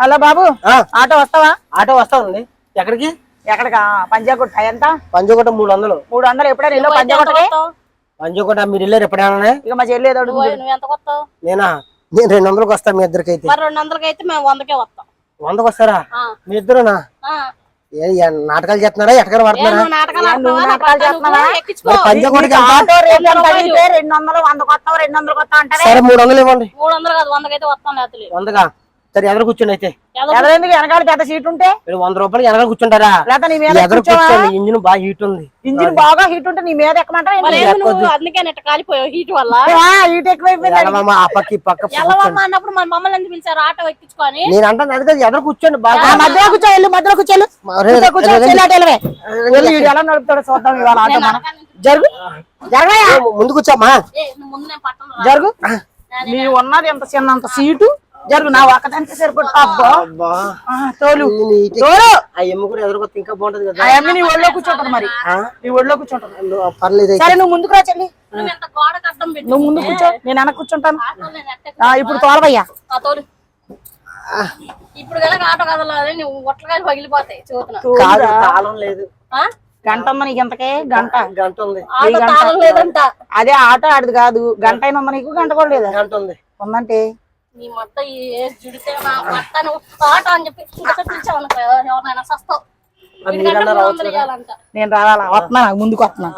Hello బాబు. Auto వస్తావా? Auto వస్తామండి ఎక్కడికి? ఎక్కడికా? పంజాగుట్ట ఎంత? పంజకోట మూడు వందలు మూడు వందలు ఎప్పుడైనా ఇల్లు పంజాగుట్టకి? పంజకోట మీరు వెళ్ళారు ఎప్పుడైనా? ఇక మా చెల్లి ఏదో నువ్వు నువ్వు ఎంత కొత్తావు నేనా? నేను రెండు వందలకు వస్తా మీ ఇద్దరికి అయితే మరి రెండు వందలకి అయితే మేము వందకే వస్తాం. వందకు వస్తారా? మీ ఇద్దరునా? ఆ. ఏ ఏ నాటకాలు చేస్తున్నారా? ఎక్కడ పడుతున్నారా? సరే మూడు వందలు ఇవ్వండి. మూడు వందలు కాదు వందకైతే వస్తాం వందగా సరే ఎదురు కూర్చోండి అయితే. ఎదరెందుకు వెనకాల పెద్ద సీట్ ఉంటే? మీరు వంద రూపాయలు ఎనగ కూర్చుంటారా? నీ మీద ఎదురు? కూర్చోండి ఇంజిన్ బాగా హీట్ ఉంది. ఇంజిన్ బాగా హీట్ ఉంటే నీ మీద ఎక్కమంటారా మరి ఏంటి? ఏమి నువ్వు అందుకే నెట్ట కాలిపోయావు హీట్ వల్ల? ఆ, హీట్ ఎక్కువైపోయింది ఎడమమ్మ, ఆ పక్క ఈ పక్క కూర్చోండి. ఎల్లవమ్మ అన్నప్పుడు మన మమ్మల్ని ఎందుకు పిలిచారు? ఆటో ఎక్కించుకొని? నేను అంటాను అది కాదు ఎదురు కూర్చోండి బాగా. మధ్యలో కూర్చో వెళ్ళు మధ్యలో కూర్చోలు ఎలా నడుపుతాడో చూద్దాం ఇవాళ జరుగు. జరగయా ముందు కూర్చోమ్మా జరుగు. నీ ఉన్నది ఎంత చిన్నంత సీటు? జరుగు నా ఒక్కదానికి సరిపడు అబ్బా. అబ్బా. ఆ, తోలు. తోలు. ఎమ్మ కూడా ఎదురుకొస్తే ఇంకా బాగుంటది కదా. అమ్మి నీ ఒళ్ళో కూర్చోంటది మరి. ఆ? నీ ఒళ్ళో కూర్చుంటది. నువ్వు పర్లేదు. సరే నువ్వు ముందుకు రా చెల్లి. నువ్వు ముందు కూర్చో. నేను వెనక కూర్చుంటాను. ఇప్పుడు తోలవయ్యా. ఆ తోలు. ఇప్పుడు కనుక ఆటో కదలాలి నువ్వు ఒట్లకాయలు పగిలిపోతాయి చూతున్నా కాదు లేదు. ఆ? గంట ఉందా నీకు ఎంతకే? గంట. గంట ఉంది. ఆటో తాళం లేదంట. అదే ఆటో ఆడిది కాదు. గంట అయినా ఉందా నీకు? గంట కూడా లేదా? గంట ఉంది. ఉందంటే? నీ మొత్త ఏ జుడితే నా మొత్త నువ్వు ఆటో అని చెప్పి ఇంకా పిలిచావు అనుకో ఎవరినైనా సస్తావు నేను రావాలా? వస్తున్నా నాకు ముందుకు వస్తున్నా.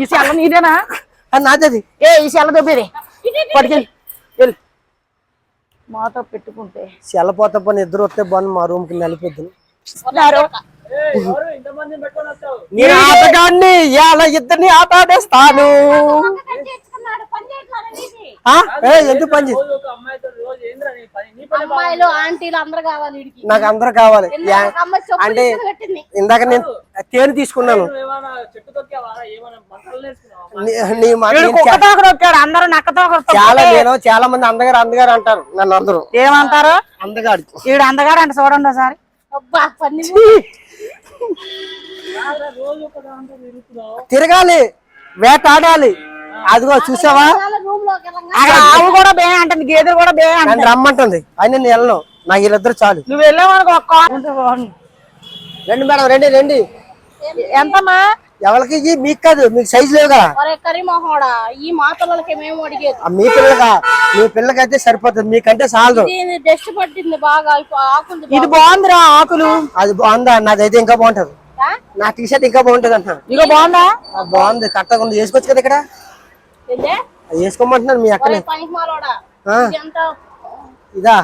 ఈ సెల్ల నీదేనా? అది నాది ఏ ఈ సెల్ల దొబ్బేది పట్టుకెళ్ళి. వెళ్ళు. మాతో పెట్టుకుంటే. సెల్లపోత పని ఇద్దరు వస్తే బాగుంది మా రూమ్కి నలిపొద్దు. నేను ఆటగాడిని ఇద్దరిని ఆట ఆడేస్తాను ఎందుకు పని చేయ- అమ్మాయిలు ఆంటీలు అందరూ కావాలి వీడికి. నాకు అందరు కావాలి. అంటే ఇందాక నేను తేనె తీసుకున్నాను. అందరూ చాలా నేను చాలా మంది అందగారు అందగారు అంటారు నన్ను అందరూ. ఏమంటారు? అందగాడు. వీడు అందగాడు అంటే చూడండి ఒకసారి. అబ్బా పని తిరగాలి వేటాడాలి. అదిగో చూసావా? రూమ్లోకి వెళ్ళంగా. అక్కడ ఆవు కూడా బే అంటుంది గేదెలు కూడా బే అంటుంది. నన్ను రమ్మంటుంది. అయినా నేను వెళ్ళను. నాకు వీళ్ళిద్దరు చాలు. నువ్వు వెళ్ళావనుకో ఒక్క రండి మేడం రండి రండి. ఎంతమ్మా? ఎవరికి? మీకు కాదు మీకు సైజు లేవుగా. కరీమోహోడా ఈ మా పిల్లలకి మేము అడిగేది. ఆ మీ పిల్లగా మీ పిల్లకైతే సరిపోతుంది మీకంటే చాలదు. డస్ట్ పట్టింది బాగా ఆకులు ఇది బాగుందిరా ఆకులు. అది బాగుందా? నాదైతే ఇంకా బాగుంటది. నా టీ షర్ట్ ఇంకా బాగుంటది అంటున్నాను. ఇగో బాగుందా? బాగుంది కరెక్ట్గా ఉంది. వేసుకోవచ్చు కదా ఇక్కడ? వేసుకోమంటున్నాను మీ అక్కనే. ఆ, ఇది ఇదా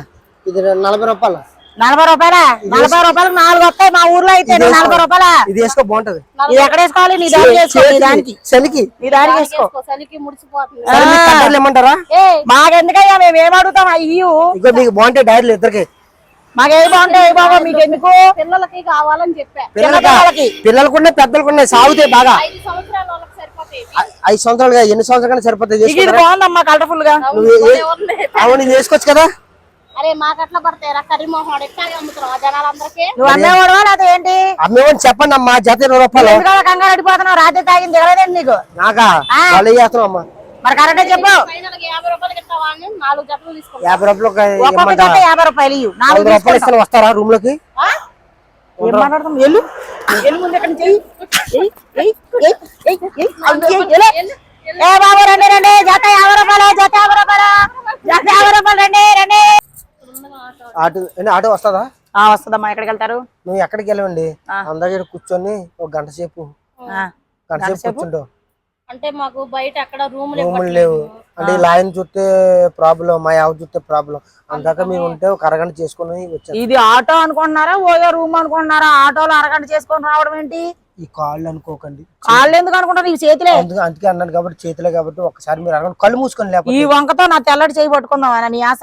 నలభై రూపాయలు. నలభై రూపాయలా? నలభై రూపాయలకు నాలుగు వస్తాయి. మా ఊర్లో అయితే. నలభై రూపాయలా? ఇది వేసుకో బాగుంటది. ఇది ఎక్కడ వేసుకోవాలి? నీ దానికి వేసుకో నీ దానికి. చలికి. నీ దానికి వేసుకో. చలికి ముడిచిపోతుంది సరే మీకు కట్టర్లు ఇమ్మంటారా ఏ. మాకెందుకయ్యా మేము ఏం అడుగుతాం? అయ్యూ. మీకు బాగుంటాయి డైర్లు ఇద్దరికి. మాకేం బాగుంటాయి? బాబా మీకు ఎందుకు పిల్లలకి కావాలని చెప్పా. పిల్లలకి? పిల్లలకి. పిల్లలకు ఉన్నాయి పెద్దలకు ఉన్నాయి సాగుతాయి బాగా. ఐదు సంవత్సరాల ఐదు సంవత్సరాలుగా ఎన్ని సంవత్సరాలు ఇది చేసుకుంటారా? బాగుందమ్మా కలర్ఫుల్గా? అవును ఇది వేసుకోవచ్చు కదా? అరే మాకట్లా పడతాయి అమ్ముతున్నావు జనాలందరికీ? నువ్వు ఏంటి? చెప్పండి అమ్మా జత ఇరవై రూపాయలు కంగారు అడిపోతున్నావు రాత్రి తాగింది నీకు? అమ్మా మరి కరెక్టే చెప్పు. యాభై రూపాయలకి ఇస్తావా అని నాలుగు జతలు తీసుకుంటా యాభై రూపాయలు యాభై రూపాయలు ఇయ్యు. నాలుగు వంద రూపాయలు ఇస్తాను వస్తారా రూమ్లోకి ఆ? ఏం మాట్లాడతాం ఎల్లు ఎల్లు ముందు ఎక్కడి నుంచి? ఏ బాబు రండి రండి జత యాభై రూపాయలు జత యాభై రూపాయలు జత యాభై రూపాయలు రండి రండి. ఆటో వస్తుందా? ఆ వస్తుందమ్మా ఎక్కడికి వెళ్తారు? నువ్వు ఎక్కడికి వెళ్ళవండి అందరి కూర్చొని ఒక గంట సేపు ఆ, గంట సేపు కూర్చుంటావు అంటే మాకు బయట అక్కడ రూమ్ రూములు లేవు. అంటే లాయన్ చూస్తే ప్రాబ్లం మా యావ చూస్తే ప్రాబ్లం. అందాక మీరు ఉంటే ఒక అరగంట చేసుకుని వచ్చాను ఇది ఆటో అనుకుంటున్నారా ఓయో రూమ్ అనుకుంటున్నారా? ఆటోలో అరగంట చేసుకొని రావడం ఏంటి? ఈ కాళ్ళు అనుకోకండి. కాళ్ళు ఎందుకు అనుకుంటారు? ఈ చేతిలే. అందుకే అందుకే అన్నాను కాబట్టి చేతిలో కాబట్టి ఒకసారి మీరు అరగంట కళ్ళు మూసుకొని ఈ లేకపోతే వంకతో నా తెల్లటి చేయి పట్టుకుందాం నీ ఆశ?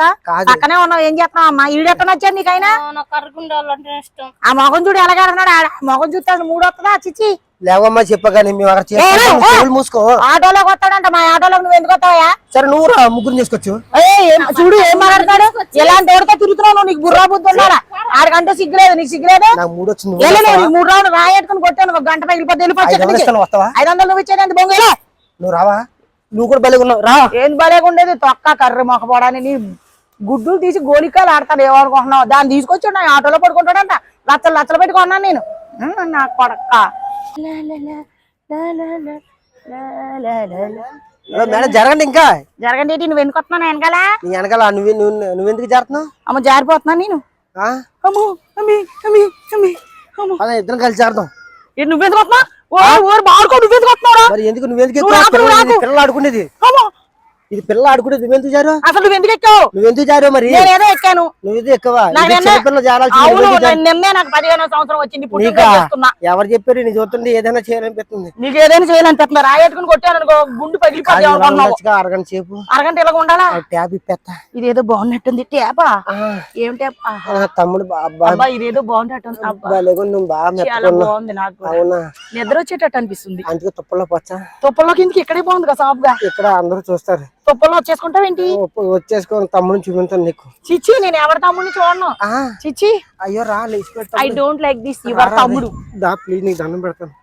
పక్కనే ఉన్నావు ఏం చేస్తున్నావు అమ్మా? ఈడెక్కడ వచ్చాడు నీకైనా? ఆ మొఖం చూడు ఎలాగడుతున్నాడు ఆడ మొఖం చూస్తే అసలు మూడు వస్తుందా చిచ్చి. లేవమ్మా చెప్పా కానీ మేము అక్కడ చెవులు మూసుకో. ఆటోలోకి వస్తాడంట మా ఆటోలోకి నువ్వు ఎందుకు వస్తావా సరే నువ్వు రా ముగ్గురు చేసుకోవచ్చు. చూడు ఏం మాట్లాడతాడు? ఎలాంటి ఎవరితో తిరుగుతున్నావు నువ్వు? నీకు బుర్రా బుద్ధి ఉండాలా? ఆడికంటే సిగ్గులేదు నీకు సిగ్గులేదు నాకు మూడు వచ్చింది? నీకు మూడు రౌండ్ రాయట్టుకుని కొట్టాను ఒక గంట పగిలిపోతే ఐదు వందలు వస్తావా? ఐదు వందలు నువ్వు ఇచ్చేది ఎంత బొంగేలే నువ్వు రావా? నువ్వు కూడా భలే ఉన్నావు రా. ఏం భలేగుండేది తొక్క కర్రీ మొక్కపోవడాన్ని నీ గుడ్డులు తీసి గోలికాయలు ఆడతాడు ఏమనుకుంటున్నావు దాన్ని తీసుకొచ్చి నా ఆటోలో పడుకుంటాడంట. లచ్చలు లచ్చలు పెట్టుకున్నాను నేను. ఉమ్, నా మేడం జరగండి ఇంకా. జరగండి నువ్వు వెనుకొస్తున్నాను వెనకాల? నీ వెనకాల నువ్వు నువ్వు ఎందుకు జరుగుతున్నావు అమ్మ జారిపోతున్నా నేను. అమ్మో ఇద్దరం కలిసి జారుతాం ఏ నువ్వెందుకు వస్తున్నావు? ఎందుకు నువ్వెందుకు పిల్లలు ఆడుకునేది. ఇది పిల్ల ఆడుకుంటే నువ్వెందుకు జారు? అసలు నువ్వు ఎందుకు ఎక్కావు? నువ్వు ఎందుకు జారు మరి? నేను ఏదో ఎక్కాను. నువ్వు ఇది ఎక్కువ పిల్ల నిన్నే నాకు పదిహేనో సంవత్సరం వచ్చింది ఎవరు చెప్పారు? నీ చూస్తుంటే ఏదైనా చేయాలనిపిస్తుంది. నీకు ఏదైనా చేయాలనిపిస్తుంది? రాయట్టుకుని కొట్టాను అనుకో గుండు పగిలిపోయి అరగంట సేపు. అరగంట ఇలా ఉండాలా? ట్యాబ్ ఇప్పేస్తా ఇదేదో బాగున్నట్టుంది ట్యాపా? ఏం ట్యాప్? తమ్ముడు బాబా ఇదేదో బాగున్నట్టుంది. బాగుంది నాకు అవునా? నిద్ర వచ్చేటట్టు అనిపిస్తుంది. అందుకే తుప్పల్లో పోచ్చా? తుప్పల్లో కిందకి ఇక్కడే బాగుంది కదా సాఫ్గా ఇక్కడ అందరూ చూస్తారు. తుప్పల్లో వచ్చేసుకుంటావేంటి వచ్చేసుకొని తమ్ముడిని చూపించాను నీకు. చిచ్చి నేను ఎవరి తమ్ముడిని చూడను. ఆ, చిచ్చి. అయ్యో రా లేచి I don't like this your తమ్ముడు. దా ప్లీజ్ నీకు దండం పెడతాను.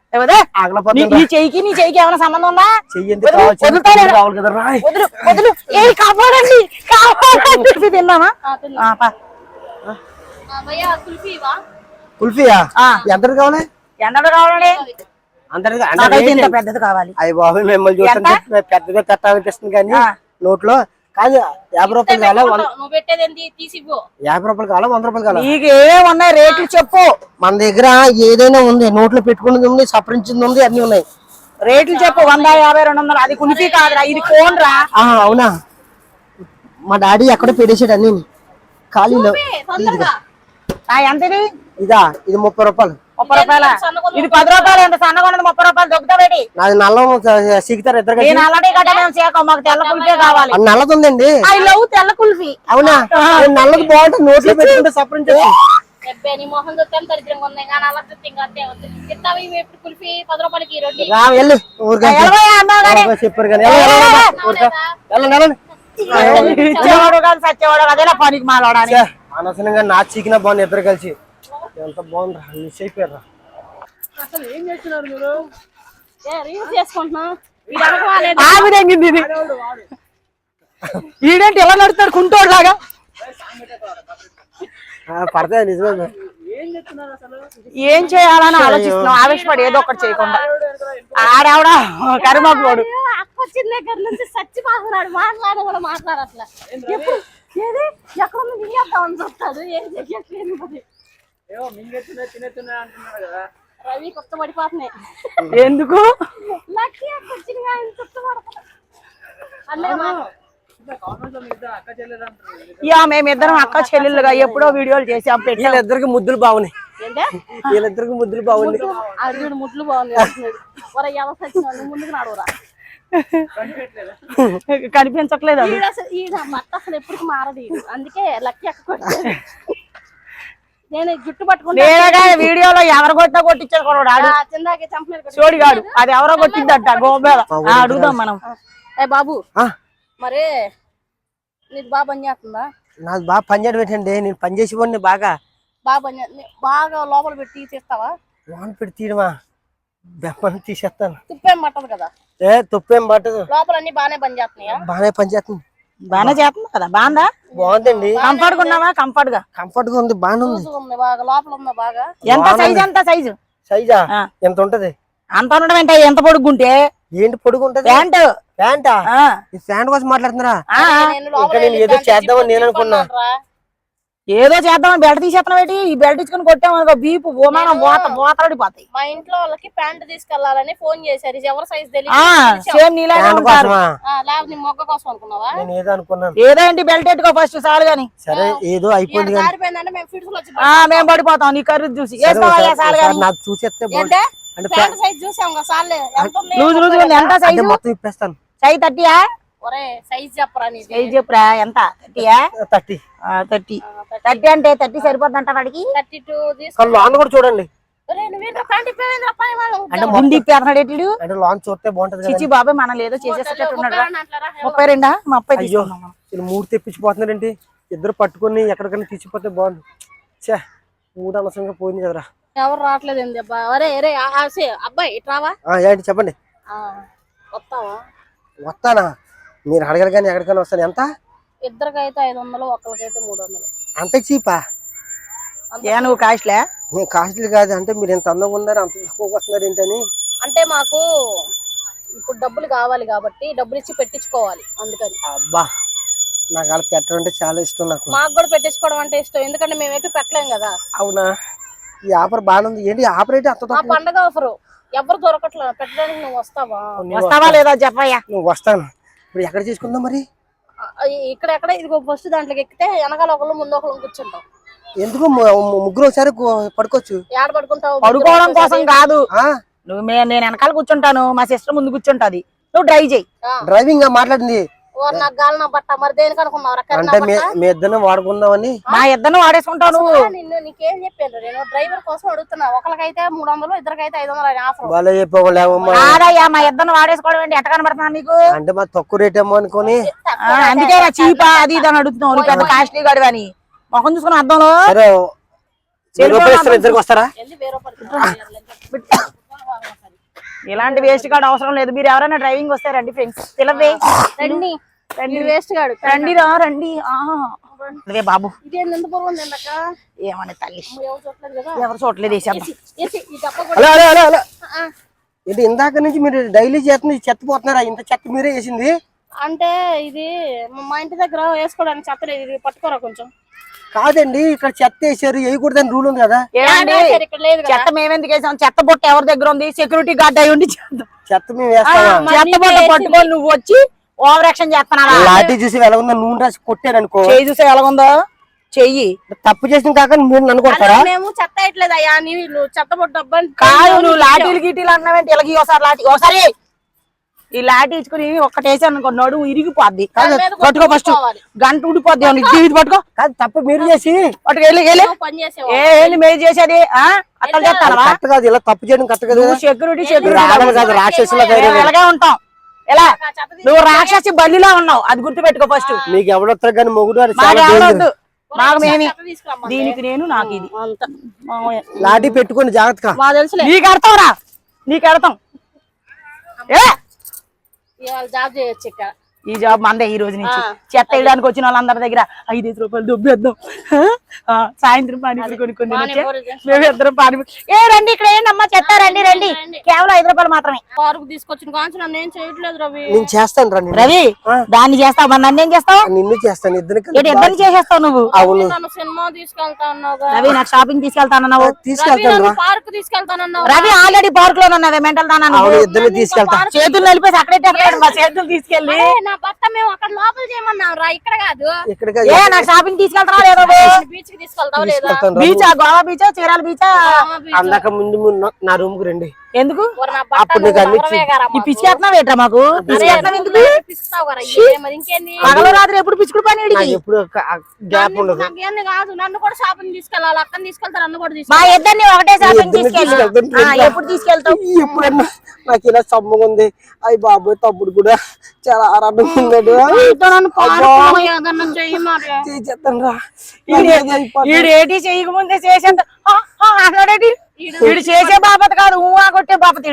నీ చెయ్యికి నీ చెయ్యికి ఏమైనా సంబంధం ఉందా? కాపాడండి. తిన్నామా కుల్ఫియా? ఆ. ఎంతది కావాలి? ఇంత పెద్దది కావాలి. అయ్యి బాబు మిమ్మల్ని చూస్తుంటే పెద్దగా కట్టాలనిపిస్తుంది కానీ ఆ. నోట్లో కాదు యాభై రూపాయలు కావాలా? యాభై రూపాయలు కావాలా? వంద రూపాయలు కావాలా? ఉన్నాయి రేట్లు చెప్పు. మన దగ్గర ఏదైనా ఉంది. నోట్లో పెట్టుకున్నది ఉంది సపరించింది ఉంది అన్ని ఉన్నాయి. రేట్లు చెప్పు. వంద యాభై రెండు వందలు. అది కుల్ఫీ కాదురా ఇది కోన్ రా ఆ, అవునా? మా డాడీ ఎక్కడో పెట్టేసాడు అన్ని ఖాళీలో. ఏ, తొందరగా. ఆ, ఎంత ఇది ఇదా ఇది ముప్పై రూపాయలు. ముప్పై రూపాయల? ఇది పది రూపాయలు ఎంత సన్నగా ఉన్నది? ముప్పై రూపాయలు దొక్కుతావేటి నాది నల్ల సిగుతారు ఇద్దరు ఈ నల్లటి మాకు తెల్ల కుల్ఫీ కావాలి. నల్లది ఉందండి. తెల్ల కుల్ఫీ అవునా? నల్లది బాగుంటుంది నోట్లో పెట్టుకుంటే సపరించే చెప్పారు పనికి మాట్లాడాలి అనవసరంగా నా చీకినా బాగుంది ఇద్దరు కలిసి. ఎంత బాగుంది మిస్ అయిపోయారు అసలు ఏం చేస్తున్నారు మీరు? రీల్స్ చేసుకుంటున్నా. తెంగింది ఇది. ఈడేంటి ఎలా నడుస్తాడు కుంటోడు లాగా. పడతాయి నిజమే ఏం చేయాలని ఆలోచిస్తున్నాం. ఆవేశపడి ఏదో ఒకటి చేయకుండా. ఆడావిడ? కరిమాకులోడు అక్క వచ్చిన దగ్గర నుంచి సచ్చి మాట్లాడు. మాట్లాడు కూడా మాట్లాడట్లా ఎప్పుడు? ఏది? ఎక్కడ ఉంది? చూస్తాడు ఏం చెయ్యట్లేదు రవి కొత్త పడిపోతున్నాయి. ఎందుకు? మేము మేమిద్దరం అక్క చెల్లెలుగా ఎప్పుడో వీడియోలు చేసాం పెట్టి. వీళ్ళిద్దరికి ముద్దులు బాగున్నాయి. వీళ్ళిద్దరికి ముద్దులు బాగున్నాయి. అర్జునుడు ముద్దులు బాగున్నాయి ముందుకు నడవరా? కనిపించట్లేదు? అసలు ఎప్పటికి మారదు అందుకే లక్కీ అక్క నేను జుట్టు పట్టుకుంటా నేనగా వీడియోలో ఎవరు కొట్టినా చిందాకే చంపలేదు కొట్టాడు. చోడిగాడు అది ఎవరో కొట్టిందట గోబేల అడుగుదాం మనం. ఏ బాబు. మరి నీకు బాగా పని చేస్తుందా? నాది బాగా పనిచేయడం ఏంటండి? నేను పని చేసి పోండి బాగా. బాగా పని బాగా లోపల పెట్టి తీస్తావా లోన్ పెట్టి తీయడమా? బెమ్మని తీసేస్తాను. తుప్పేం పట్టదు కదా. ఏ తుప్పేం పట్టదు. లోపల అన్ని బాగానే పని చేస్తున్నాయా? బాగానే పని చేస్తుంది. బాగానే చేస్తుంది కదా? బాగుందా? బాగుందండి. కంఫర్ట్గా ఉన్నావా కంఫర్ట్గా కంఫర్ట్గా ఉంది. బాగానే ఉంది బాగా లోపల ఉందా బాగా. ఎంత సైజు ఎంత సైజు సైజా ఆ. ఎంత ఉంటది? అంత ఉండడం ఏంటో? ఎంత పొడుగుంటే? ఏంటి పొడుగు ఉంటది ప్యాంట్. ప్యాంటా? ఆ, ఈ ప్యాంట్ కోసం మాట్లాడుతున్నారా? ఆ, నేను లోపల ఇంకా నేను ఏదో చేద్దామని నేను అనుకున్నా. ఏదో చేద్దాం బెల్ట్ తీసేస్తున్నావు ఏంటి? ఈ బెల్ట్ ఇచ్చుకుని కొట్టామనుకో బీపు ఓమానం బోత బోతలాడిపోతాయి మా ఇంట్లో వాళ్ళకి ప్యాంట్ తీసుకెళ్ళాలని ఫోన్ చేశారు. ఇది ఎవరి సైజ్ తెలియదు సేమ్ నీలాగే ఉంటారు. లేకపోతే కోసం అనుకున్నావా? నేను ఏదో అనుకున్నాను. ఏదో ఏంటి బెల్ట్ ఎట్టుకో ఫస్ట్ చాలు గాని. సరే ఏదో అయిపోయింది మేము ఫిట్స్ వచ్చి ఆ మేము పడిపోతాం. నీ కర్రీ చూసి. సరే, గాని? నాకు చూసేస్తే అంటే సైజ్ చూసాం కదా సార్లే ఎంత ఉంది? లూజ్ లూజ్ ఉంది. ఎంత అంటే సైజు? మొత్తం ఇప్పేస్తాను. సైజ్ థర్టీయా? ఒరే సైజ్ చెప్పరా సైజ్ చెప్పరా? ఎంత? థర్టీ. థర్టీ థర్టీ అంటే థర్టీ సరిపోద్ది అంట వాడికి? కూడా చూడండి. అంటే ముందు చూస్తే బాగుంటది చిచి బాబాయ్ మనం లేదో చేసేసేటట్టు ఉన్నాడు ముప్పై రెండా? ముప్పై అయ్యో మూడు తెప్పించిపోతున్నాడండి ఇద్దరు పట్టుకొని ఎక్కడికైనా తీసిపోతే బాగుంది చే మూడు అనవసరంగా పోయింది కదరా. ఎవరు రావట్లేదండి అబ్బాయి అబ్బాయి ఇట్రావా ఏంటి చెప్పండి. వస్తావా? వస్తానా? మీరు అడగరు కానీ ఎక్కడికైనా వస్తాను. ఎంత? ఇద్దరికైతే ఐదు వందలు ఒకరికైతే మూడు వందలు. అంత చీపా? ఏ నువ్వు కాస్ట్లే? నేను కాస్ట్లీ కాదు. అంటే మీరు ఎంత అందంగా ఉన్నారు అంత తక్కువకి వస్తున్నారు ఏంటని? అంటే మాకు ఇప్పుడు డబ్బులు కావాలి కాబట్టి డబ్బులు ఇచ్చి పెట్టించుకోవాలి అందుకని. అబ్బా నాకు అలా పెట్టడం అంటే చాలా ఇష్టం నాకు. మాకు కూడా పెట్టించుకోవడం అంటే ఇష్టం. ఎందుకంటే మేము ఎటు పెట్టలేం కదా. అవునా? ఈ ఆఫర్ బాగానే ఉంది. ఏంటి ఆఫర్ అయితే అంత మా తక్కువ? పండగ ఆఫరు. ఎవరు దొరకట్లేదు పెట్టడానికి నువ్వు వస్తావా? వస్తావా లేదా చెప్పయ్యా నువ్వు వస్తాను. ఇప్పుడు ఎక్కడ చేసుకుందాం మరి? ఇక్కడ ఎక్కడ? ఇదిగో ఫస్ట్ దాంట్లోకి ఎక్కితే వెనకాల ఒకళ్ళు ముందు ఒకళ్ళు కూర్చుంటాం. ఎందుకు ముగ్గురు ఒకసారి పడుకోవచ్చు? ఏడ పడుకుంటావు? పడుకోవడం కోసం కాదు. ఆ? నువ్వు నేను వెనకాల కూర్చుంటాను. మా సిస్టర్ ముందు కూర్చుంటది. నువ్వు డ్రైవ్ చేయి. డ్రైవింగ్గా మాట్లాడింది. నాకు గాలి నా బట్ట మరి దేనికి అనుకున్నావు అంటే మీ ఇద్దరిని వాడుకుందామని. మా వాడేసుకుంటావు నువ్వు. నిన్ను నీకేం చెప్పాను నేను డ్రైవర్ కోసం అడుగుతున్నా. ఒకరికైతే మూడు వందలు ఇద్దరికైతే ఐదు వందలు ఆఫర్. వాళ్ళే మా ఇద్దరిని వాడేసుకోవడం ఏంటి? ఎట్ట కనబడుతున్నా నీకు? అంటే మా తక్కువ రేట్ ఏమో అనుకొని. అందుకే చీపా అది ఇది అని అడుగుతున్నావు పెద్ద కాస్ట్లీ గడివి అని. మొహం చూసుకుని ఇద్దరికి వస్తారా? పడుతుంది ఇలాంటి వేస్ట్ కార్డ్ అవసరం లేదు. మీరు ఎవరైనా డ్రైవింగ్ వస్తే రండి ఫ్రెండ్స్ పిలవే రండి. వేస్ట్ గాడు. రండి రా రండి. ఆ. అదే బాబు. ఏమని తల్లి. ఎవరు చూడలేదు ఇది ఇందాక నుంచి మీరు డైలీ చేస్తుంది చెత్త పోతున్నారా? ఇంత చెత్త మీరే వేసింది? అంటే ఇది మా ఇంటి దగ్గర వేసుకోవడానికి చెప్పలేదు ఇది పట్టుకోరా కొంచెం. కాదండి ఇక్కడ చెత్త వేసారు వేయకూడదని రూల్ ఉంది కదా. ఏమండి? సరే, ఇక్కడ లేదు కదా. చెత్త మేమెందుకు వేసాం? చెత్త బొట్ట ఎవరి దగ్గర ఉంది? సెక్యూరిటీ గార్డ్ అయి ఉండి చెత్త. చెత్త మేము వేస్తామా? చెత్త బొట్ట పట్టుకొని నువ్వు వచ్చి ఓవర్ యాక్షన్ చేస్తున్నావా లాఠీ చూసి వెలగొందా? నూనె రాసి కొట్టారు అనుకో చెయ్యి చూసే ఎలాగుందో చెయ్యి. తప్పు చేసిన కాక మీరు అలా మేము చెత్త వేయట్లేదు అయ్యా నీళ్ళు చెత్త డబ్బని కాదు నువ్వు లాఠీలు గీటీలు అన్నావేంటి ఇలాగ ఒకసారి లాఠీ ఒకసారి ఈ లాఠీ ఇచ్చుకుని ఒక్కటేసి అనుకో నడుము ఇరిగిపోద్ది. పట్టుకో ఫస్ట్. గంట ఊడిపోద్ది ఇది పట్టుకో. కాదు తప్పు మీరు చేసి. మేలు చేసేది ఆ? అట్లా కాదు ఇలా తప్పు చేయడం కరెక్ట్ కదా? నువ్వు సెక్యూరిటీ సెక్యూరిటీ ఆడలు కాదు రాక్షసులా తయారయ్యారు. ఎలాగే ఉంటాం. ఎలా? నువ్వు రాక్షసి బల్లిలా ఉన్నావు. అది గుర్తు పెట్టుకో ఫస్ట్. మీకు ఎవడొస్తారు కానీ మొగుడు. ఎవరొద్దు దీనికి నేను నాకు ఇది. లాఠీ పెట్టుకొని జాగ్రత్తగా. మా తెలుసులే. నీకు అర్థం రా. నీకు అర్థం. ఏ? ఇవాళ జాబ్ చేయొచ్చు ఇక్కడ. ఈ జాబ్ మందే ఈ రోజు నుంచి. చెత్త వేయడానికి వచ్చిన వాళ్ళందరి దగ్గర ఐదు రూపాయలు దొబ్బేద్దాం ఆ, సాయంత్రం పానీపూరి తిని- మేము ఇద్దరం పానీపూరి. ఏ రండి ఇక్కడ ఏంటమ్మా చెత్త? రండి రండి రండి. కేవలం ఐదు రూపాయలు మాత్రమే. పార్కు తీసుకొచ్చిన కాంచి నన్ను ఏం చేయట్లేదు రవి. నేను చేస్తాను రా నిన్ను. రవి. దాన్ని చేస్తావు? మరి నన్ను ఏం చేస్తావు? నిన్ను చేస్తాను ఇద్దరికి ఏంటి ఇద్దరిని చేసేస్తావు నువ్వు? అవును. నన్ను సినిమా తీసుకెళ్తా రవి నాకు షాపింగ్ తీసుకెళ్తానన్నావు తీసుకెళ్తాను పార్క్ తీసుకెళ్తానన్నావు రవి ఆల్రెడీ పార్క్లో ఉన్నది మెంటల్ దానా ఇద్దరిని తీసుకెళ్తా. చేతులు నలిపేసి అక్కడే తిరగలేడు మా చేతులు తీసుకెళ్ళి. నా భర్త మేము అక్కడ లోపల చేయమన్నాం రా ఇక్కడ కాదు. ఏ నాకు షాపింగ్ తీసుకెళ్తారా లేదా బీచ్కి తీసుకెళ్తావు లేదా? తీసుకెళ్తాను రా. బీచా గోవా బీచా చీరాల బీచా. అందాక ముందు మీరు నా- నా రూమ్కు రండి. ఎందుకు? ఓరి నా భర్త అప్పుడు నీకు నువ్వు అన్ని నవరమే గారా ఈ మాకు. పిచ్చికేస్తున్నావు ఏంట్రా మాకు? అరే, పిచ్చికేస్తున్నావు ఎందుకు? నువ్వు పిస్తావు కదా, ఏ మరి ఇంకేంది? పగలు రాత్రి ఎప్పుడు పిచ్చుకుడు పని వీడికి? ఎప్పుడు గ్యాప్ ఉండదు. నాకేంది కాదు. నన్ను కూడా షాపింగ్ తీసుకెళ్ళాలి. అక్కని తీసుకెళ్తారు నన్ను కూడా మా తీసుకెళ్ళాలి ఇద్దరిని ఒకటే షాపింగ్ ఇద్దరిని తీసుకెళ్ళి. తీసుకెళ్తాను. ఆ, ఎప్పుడు తీసుకెళ్తావు? ఎప్పుడన్నా నాకు ఇలా సమ్మగా ఉంది. అయ్యి బాబోయ్ తప్పుడు కూడా చాలా ఆరాటంగా ఏటి చేయకముందే చేసేంత ఆ, ఆ, అన్నాడేటి వీడు చేసే బాపత కాదు ఊహా కొట్టే బాపత.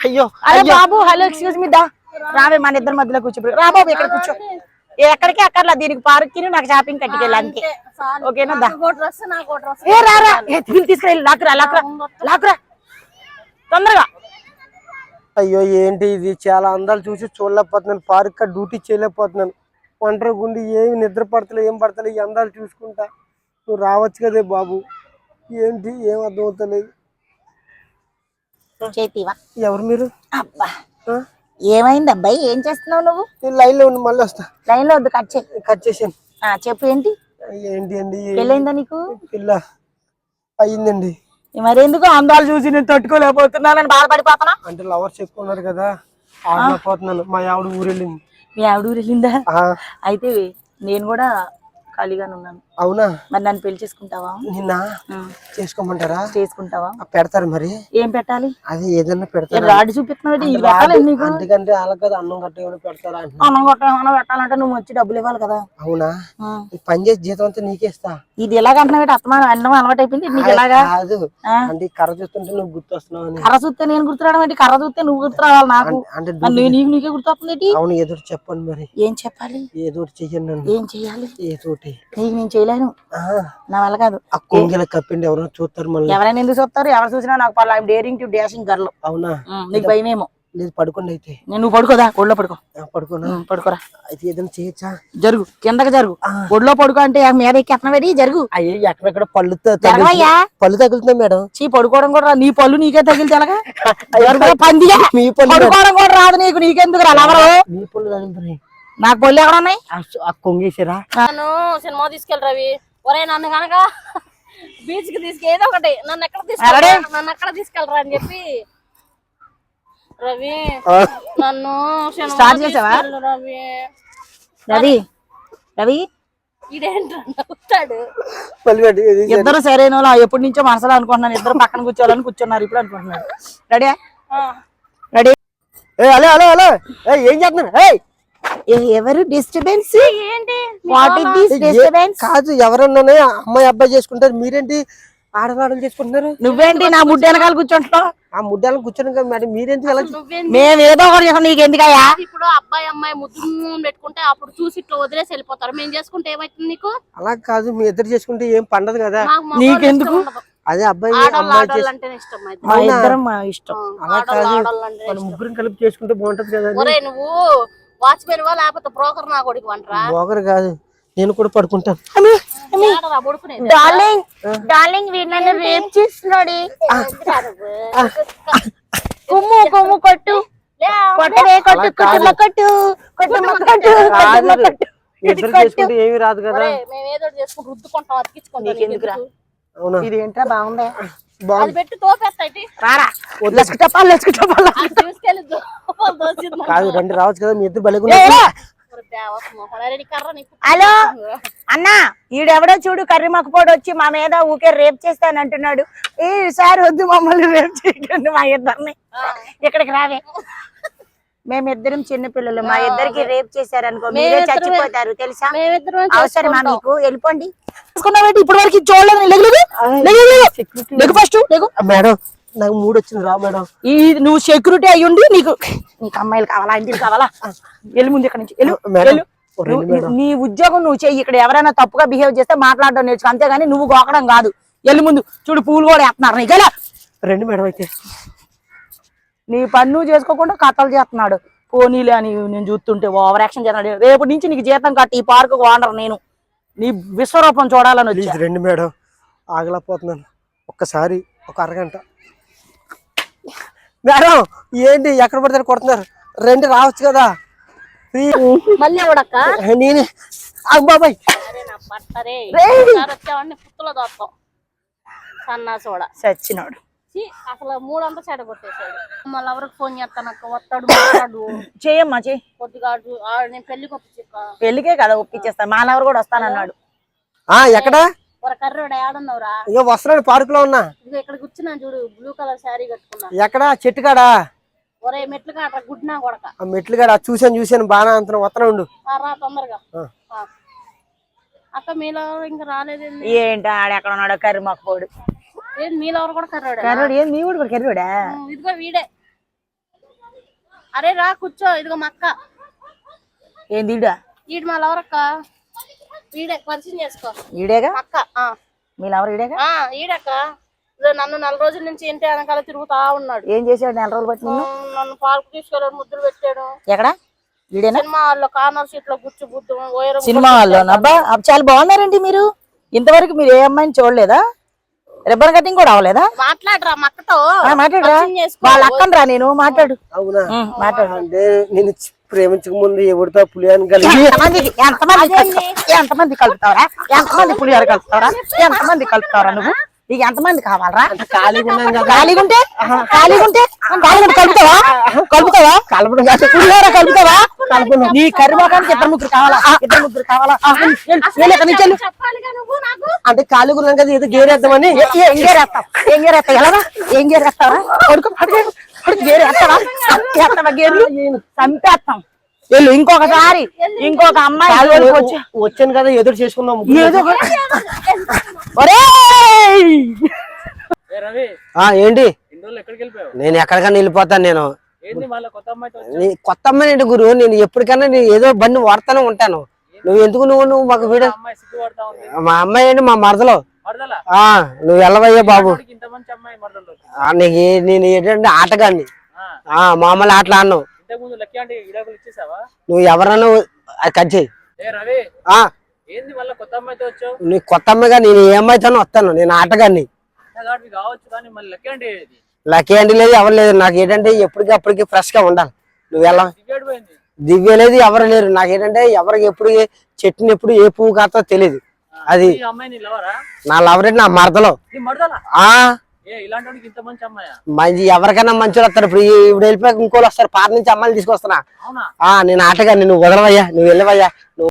అయ్యో అరే బాబు హలో ఎక్స్క్యూజ్ మీ దా. రావే మన ఇద్దరి మధ్యలో కూర్చో రా బాబు ఇక్కడ కూర్చో. ఎక్కడికి అక్కర్లా దీనికి పార్క్కి నాకు షాపింగ్ కట్టుకెళ్ళి అంతే. ఓకేనా రా తీసుకెళ్ళి లాక్కురా లాక్కురా లాక్కురా తొందరగా. అయ్యో ఏంటి ఇది? చాలా అందాలు చూసి చూడలేకపోతున్నాను. పార్క్ డ్యూటీ చేయలేకపోతున్నాను. ఒంటరి గుండి ఏమి నిద్ర పడతలే ఏం పడతలే ఈ అందాలు చూసుకుంటా. నువ్వు రావచ్చు కదే బాబు. ఏంటి? ఏం అర్థం అవుతలేదు. చేతివా? ఎవరు మీరు? అబ్బా? ఏమైంది అబ్బాయి ఏం చేస్తున్నావు నువ్వు? నేను లైన్లో ఉండి మళ్ళీ వస్తా. లైన్లో వద్దు కట్ చేయి. కట్ చేసాను చెప్పు ఏంటి? ఏంటి అండి? పెళ్ళైందా నీకు? పిల్ల. అయ్యిందండి. మరెందుకు అందాలు చూసి నేను తట్టుకోలేకపోతున్నానని బాధపడిపోతున్నా? అంటే లవర్స్ ఎక్కువ ఉన్నారు కదా ఆడలేకపోతున్నాను మా ఆవిడ ఊరు వెళ్ళింది మీ ఆవిడ ఊరు వెళ్ళిందా ఆ, అయితే నేను కూడా ఖాళీగానే ఉన్నాను అవునా? మరి నన్ను పెళ్ళి చేసుకుంటావా? నిన్న. చేసుకోమంటారా? చేసుకుంటావా? పెడతారు మరి. ఏం పెట్టాలి? అది ఏదైనా ఏ పెడతారా రాడు చూపిస్తున్నావు అందుకంటే వాళ్ళకి కదా అన్నం గట్ట ఏమైనా పెడతారా. అన్నం ఏమన్నా పెట్టాలంటే నువ్వు వచ్చి డబ్బులు ఇవ్వాలి కదా. అవునా? పని చేసి జీతం అంతా నీకేస్తా ఇది ఎలాగ అంటున్నావు అత్తమా అన్నం అలవాటు అయిపోయింది నీకు ఎలాగా? కాదు? అంటే కర్ర చూస్తుంటే నువ్వు గుర్తొస్తున్నావు అని. కర్ర చూస్తే నేను గుర్తురావడం ఏంటి? కర్ర చూస్తే నువ్వు గుర్తురావాలి నాకు. అంటే నీకు నీకే ఏంటి? అవును ఏదో చెప్పండి మరి. ఏం చెప్పాలి? ఏదో చెయ్యండి ఏం చెయ్యాలి? నేను చేయలేను. ఆ, నా వల్ల కాదు. ఆ కొంగిల కప్పిండి ఎవరో చూస్తారు మళ్ళీ. ఎవరైనా ఎందుకు చూస్తారు? ఎవరు చూసినా నాకు పర్లేదు డేరింగ్ టు డాషింగ్ గర్ల్ అవునా? నీకు భయమేమో. లేదు పడుకోండి అయితే. నేను నువ్వు పడుకోదా? ఒళ్ళో పడుకో. ఆ, పడుకోనా? ఉమ్, పడుకోరా. అయితే ఏదైనా చేయొచ్చా? జరుగు. కిందకి జరుగు. ఒళ్ళో పడుకో అంటే ఆ మీద ఎక్కి ఎత్తన పెట్టి జరుగు. అయ్యో ఎక్కడెక్కడ పళ్ళు త- జరగవయ్యా. పళ్ళు తగులుతున్నాయి మేడం. చీ పడుకోవడం కూడా రా. నీ పళ్ళు నీకే తగిలితే ఎలాగా? జరుగురా, పందిగా మీ పళ్ళు పడుకోవడం కూడా రాదు నీకు. నీకెందుకు రా లవరు మీ పళ్ళు తగులుతున్నాయి. నాకు పళ్ళు ఎక్కడ ఉన్నాయి? కొంగేసారా. నన్ను సినిమా తీసుకెళ్ళి రవి. ఒరే నన్ను కనుక బీచ్కి తీసుకు ఏదో ఒకటి. నన్ను ఎక్కడ తీసుకెళ్ళరా? నన్ను ఎక్కడ తీసుకెళ్ళరా అని చెప్పి. రవి నన్ను సినిమా Start చేసావా? తీసుకెళ్ళు రవి. రవి రవి. ఇద్దరు సరైన వాళ్ళు ఎప్పటి నుంచో మనసులో అనుకుంటున్నాను. ఇద్దరు పక్కన కూర్చోవాలని కూర్చున్నారు ఇప్పుడు అనుకుంటున్నారు రెడీ రెడీ ఏ హలో హలో ఏ ఏయ్! ఎవరు డిస్టర్బెన్స్ ఏంటి? వాట్ ఇస్ దిస్ డిస్టర్బెన్స్ కాదు ఎవరన్నా అమ్మాయి అబ్బాయి చేసుకుంటారు. మీరేంటి ఆడవాడలు చేసుకుంటున్నారు? నువ్వేంటి నా ముడ్డు వెనకాల కూర్చుంటున్నావు? ఆ ముడ్డాలను కూర్చొని కదా మేడం మీరేంటి నువ్వేంటి? మేము ఏదో ఒకటి చేస్తాం నీకు ఎందుకయ్యా ఇప్పుడు అబ్బాయి అమ్మాయి ముద్దు పెట్టుకుంటే అప్పుడు చూసి ఇట్లా వదిలేసి వెళ్ళిపోతారు. మేము చేసుకుంటే ఏమైతుంది నీకు? అలా కాదు మీ ఇద్దరు చేసుకుంటే ఏం పండదు కదా. నీకెందుకు? అదే అబ్బాయి చేసు మా ఇద్దరం. మా ఇష్టం. అలా కాదు. ముగ్గురం కలిపి చేసుకుంటే బాగుంటది కదా నువ్వు వాచ్మెన్ వా లేకపోతే బ్రోకర్ నా కొడుకు అంటరా? బోగరు కాదు నేను కూడా పడుకుంటాను? డార్లింగ్ డార్లింగ్ నన్ను రేప్ చేస్తున్నాడు. కుమ్ము కుమ్ము కొట్టు. లే, కొట్టవే కొట్టు కొట్టుమ కొట్టు. కొట్టుమ కొట్టు కొట్టు. ఇద్దరు చేసుకుంటే ఏమీ రాదు కదా. మేము ఏదో చేసుకుని రుద్దుకుంటాం అతికించుకుంటాం ఇది ఏంట్రా బాగుంది. కాదు రండి రావచ్చు కదా మీ ఇద్దరు బలి హలో? అన్నా ఈడెవడో చూడు కర్రీ మక్కుపోడు వచ్చి మా మీద ఊకే రేప్ చేస్తాను అంటున్నాడు. ఈ సార్ వద్దు మమ్మల్ని రేప్ చేయకండి మా ఇద్దరిని. ఇక్కడికి రావే. మేమిద్దరం చిన్న పిల్లలు మా ఇద్దరికి రేప్ చేశారనుకో మీరే చచ్చిపోతారు తెలుసా? అవసరమా. మీకు? వెళ్ళిపోండి. ఇప్పుడు వరకు చూడలేదు ఫస్ట్ మేడం నాకు మూడు వచ్చింది రా మేడం. ఈ నువ్వు సెక్యూరిటీ అయ్యుండి నీకు నీకు అమ్మాయిలు కావాలా ఇంటికి కావాలా? వెళ్ళి ముందు ఇక్కడ నుంచి. వెళ్ళు. నీ ఉద్యోగం నువ్వు చెయ్యి. ఇక్కడ ఎవరైనా తప్పుగా బిహేవ్ చేస్తే మాట్లాడడం నేర్చుకో. అంతేగాని నువ్వు గోకడం కాదు. వెళ్ళి ముందు. చూడు పూలు కూడా వేస్తున్నారు నీకు. రెండు మేడం అయితే. నీ పని నువ్వు చేసుకోకుండా కథలు చేస్తున్నాడు. పోనీలే అని నేను చూస్తుంటే ఓవర్ యాక్షన్ చేస్తున్నాడు. రేపటి నుంచి నీకు జీతం కట్టి ఈ పార్కు ఓనర్ నేను. నీ విశ్వరూపం చూడాలని వచ్చా. రెండు మేడం. ఆగలేకపోతున్నాను. ఒక్కసారి ఒక అరగంట. మేడం ఏంటి ఎక్కడ పడితే కొడుతున్నారు? రెండు రావచ్చు కదా. మళ్ళీ ఎవడక్క? నేనే. బాబాయ్. అరే ఛీ, అసలు మూడంతా చెడ కొట్టేశాడు మళ్ళీ ఎవరికి ఫోన్ చేస్తానక్క వస్తాడు మాట్లాడు. చేయమ్మా అటు- ఆ, నేను పెళ్ళికి ఒప్పించక్క పెళ్ళికే కదా ఒప్పించేస్తా. మానవరు కూడా వస్తానన్నాడు ఆ ఎక్కడ? ఒక కర్రోడు ఏడున్నావురా? ఇక వస్తున్నాడు పార్క్లో ఉన్నా. ఇదిగో ఇక్కడ కూర్చున్నా చూడు బ్లూ కలర్ శారీ కట్టుకున్నా. ఎక్కడ? చెట్టు కాడా? ఒరే మెట్లు కాట్రా గుడ్నా కొడక. ఆ మెట్లు కాడ? చూసాను చూసాను బాగా అంత వస్తున్నా ఉండు. ఆ, రా తొందరగా. ఆ. అక్క మీలో ఇంకా రాలేదేంది? ఏంటి ఆడ ఎక్కడ ఉన్నాడో కర్రీ మాకపోడు ఏంది మీలో ఎవరు కూడా కర్రోడా కర్రోడు ఏం మీ కూడా కర్రోడా ఇదిగో వీడే అరే రా కూర్చో ఇదిగో మా అక్క ఏం దీడా ఈడు మా లవరక్క వీడే పరిచయం చేసుకో ఈడేగా అక్క ఆ. మీ లవర్ ఈడేగా ఈడక్క నన్ను నెల రోజుల నుంచి ఇంటి వెనకాల తిరుగుతా ఉన్నాడు ఏం చేశాడు నెల రోజులు బట్టి నిన్ను పార్కు తీసుకెళ్ళాడు ముద్దులు పెట్టాడు ఎక్కడ సినిమా హాల్లో కార్నర్ సీట్లో బుద్ధు ఓయరం సినిమా అబ్బా అబ్బా, చాలా బాగున్నారండి మీరు ఇంతవరకు మీరు ఏ అమ్మాయిని చూడలేదా రిబ్బన్ కటింగ్ కూడా అవ్వలేదా? మాట్లాడరా మా అక్కతో ఆ, మాట్లాడరా? వాళ్ళ అక్కను రా నేను? మాట్లాడు. అవునా? మాట్లాడు. అంటే నేను ప్రేమించక ముందు ఎవరితో పులియాన్ని కలిగి ఎంతమందికి ఎంతమంది? ఎంతమంది కలుపుతావరా? ఎంతమంది పులిహోర కలుపుతావరా? ఎంతమంది కలుపుతావరా నువ్వు? నీకు ఎంతమంది కావాలరా? ఖాళీగా ఖాళీగా ఉంటే? ఖాళీగా ఉంటే? కలుపుతావా? కలుపుతావా? కలపడం పులిహోర కలుపుతావా? కలుపును నీ కరిమాకానికి ఇద్దరు ముగ్గురు కావాలా? ఇద్దరు ముగ్గురు కావాలా? అంటే ఖాళీగా ఉన్నాం కదా ఏదో గేరేద్దామని ఏ- గేరేస్తావు ఏం గేరేస్తావు ఎలాగా? ఏం గేరేస్తావా పడుకో గేర్లు? చంపేస్తాం. వెళ్ళు ఇంకొకసారి ఇంకొక అమ్మాయి వచ్చాను కదా ఎదురు చేసుకున్నాం ఏదో ఆ ఏంటి? నేను ఎక్కడికైనా వెళ్ళిపోతాను నేను. కొత్త అమ్మాయి ఏంటి గురు? నేను ఎప్పటికైనా నేను ఏదో బండి వాడుతూనే ఉంటాను. నువ్వు ఎందుకు నువ్వు నువ్వు మాకు వీడియో ఉంది? మా అమ్మాయి ఏంటి? మా మరదలో. నువ్వు వెళ్ళవయ్యా బాబు. నీకు ఏ- నేను ఏంటంటే ఆటగాన్ని మామూలు ఆటలు ఆడినావు అంటే నువ్వు ఎవరన్నా అది కట్ చేయి. ఏ నీ కొత్త అమ్మగా నేను ఏమైతానో వస్తాను. నేను ఆటగాన్ని లక్కీ అంటే లేదు ఎవరు లేదు. నాకు ఏంటంటే ఎప్పటికి అప్పటికి ఫ్రెష్గా ఉండాలి. నువ్వు ఎలా? దివ్య లేదు ఎవరు లేరు. నాకు ఏంటంటే ఎవరికి ఎప్పుడు చెట్టుని ఎప్పుడు ఏ పువ్వు కాస్తో తెలియదు అది నీ లవరా? నా లవరేట్ నా మరదలో. మంచి ఎవరికైనా మంచి వస్తారు ఇప్పుడు ఇప్పుడు వెళ్ళిపోయాక ఇంకోళ్ళు వస్తారు. పాత నుంచి అమ్మాయిలు తీసుకొస్తున్నా. నేను ఆటగా నువ్వు వదలవయ్యా. నువ్వు వెళ్ళవయ్యా. నువ్వు